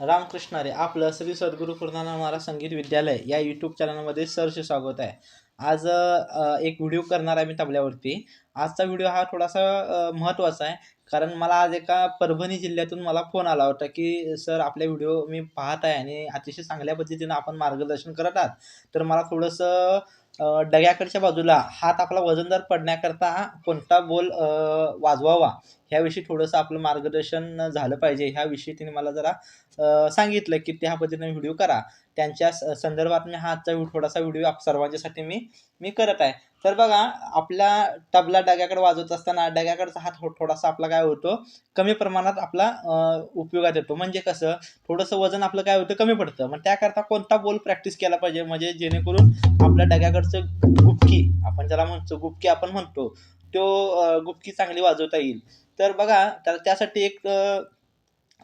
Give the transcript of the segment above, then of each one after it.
रामकृष्णारे आपलं श्री सद्गुरू पूर्णानंद महाराज संगीत विद्यालय या यूट्यूब चॅनलमध्ये सरचे स्वागत आहे. आज एक व्हिडिओ करणार आहे मी तबल्यावरती. आजचा व्हिडिओ हा थोडासा महत्त्वाचा आहे. कारण मला आज एका परभणी जिल्ह्यातून मला फोन आला होता की सर आपले व्हिडिओ मी पाहत आहे आणि अतिशय चांगल्या पद्धतीनं आपण मार्गदर्शन करत आहात. तर मला थोडंसं डग्याकडच्या बाजूला हात आपला वजनदार पडण्याकरता कोणता बोल वाजवावा ह्याविषयी थोडंसं आपलं मार्गदर्शन झालं पाहिजे. ह्याविषयी तिने मला जरा सांगितलं की त्या पद्धतीने व्हिडिओ करा. त्यांच्या स- संदर्भात मी हा आजचा थोडासा व्हिडिओ आप सर्वांच्यासाठी मी मी करत आहे. तर बघा आपला तबला डग्याकडे वाजवत असताना डग्याकडचा हात थोडासा आपला काय होतो कमी प्रमाणात आपला उपयोगात येतो. म्हणजे कसं थोडंसं वजन आपलं काय होतं कमी पडतं. मग त्याकरता कोणता बोल प्रॅक्टिस केला पाहिजे? म्हणजे जेणेकरून आपल्या डग्याकडचं गुपकी आपण ज्याला म्हणतो गुपकी आपण म्हणतो तो गुपकी चांगली वाजवता येईल. तर बघा तर त्यासाठी एक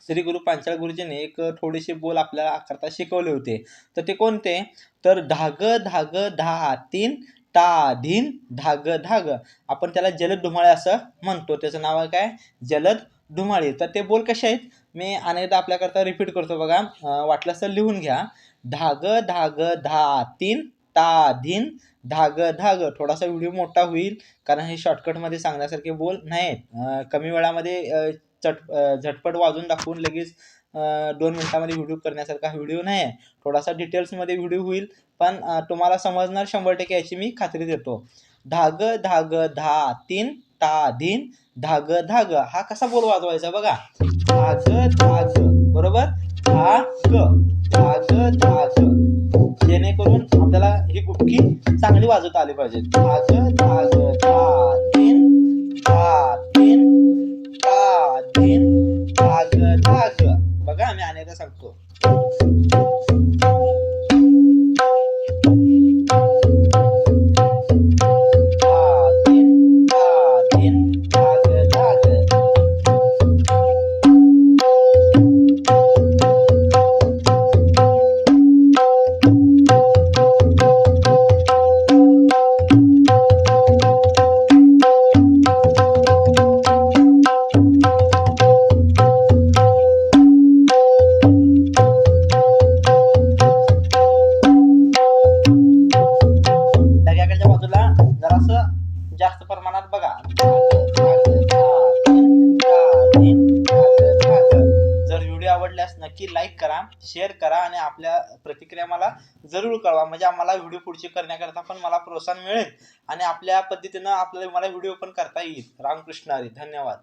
श्री गुरु पांचाळ गुरुजींनी एक थोडेसे बोल आपल्याला करता शिकवले होते. तर ते कोणते? तर धाग धाग धा तीन ता धीन धाग धाग. आपण त्याला जलद धुमाळे असं म्हणतो. त्याचं नाव आहे काय? जलद धुमाळे. तर ते बोल कसे आहेत? मी अनेकदा आपल्याकरता रिपीट करतो बघा. वाटलं तर लिहून घ्या. धाग धाग धा तीन ता धीन धाग धाग. थोडासा व्हिडिओ मोठा होईल कारण हे शॉर्टकटमध्ये सांगण्यासारखे बोल नाहीत. कमी वेळामध्ये चट झटपट वाजून दाखवून लगेच दोन मिनिटामध्ये व्हिडिओ करण्यासारखा व्हिडिओ नाही आहे. थोडासा डिटेल्समध्ये व्हिडिओ होईल पण तुम्हाला समजणार शंभर टक्के याची मी खात्री देतो. धाग धाग धा तीन ता धीन धाग धाग. हा कसा बोल वाजवायचा बघा. धाग धाग. बरोबर? धाग धाग धाग. जेणेकरून आपल्याला ही गुटकी चांगली वाजवता आली पाहिजे. धाग धाग धा तीन आम्ही मी सांगतो. जरासं जास्त प्रमाणात बघा. जर व्हिडिओ आवडल्यास नक्की लाईक करा शेअर करा आणि आपल्या प्रतिक्रिया मला जरूर कळवा. म्हणजे आम्हाला व्हिडिओ पुढचे करण्याकरता पण मला प्रोत्साहन मिळेल आणि आपल्या पद्धतीनं आपल्याला मला व्हिडिओ पण करता येईल. रामकृष्ण हरी धन्यवाद.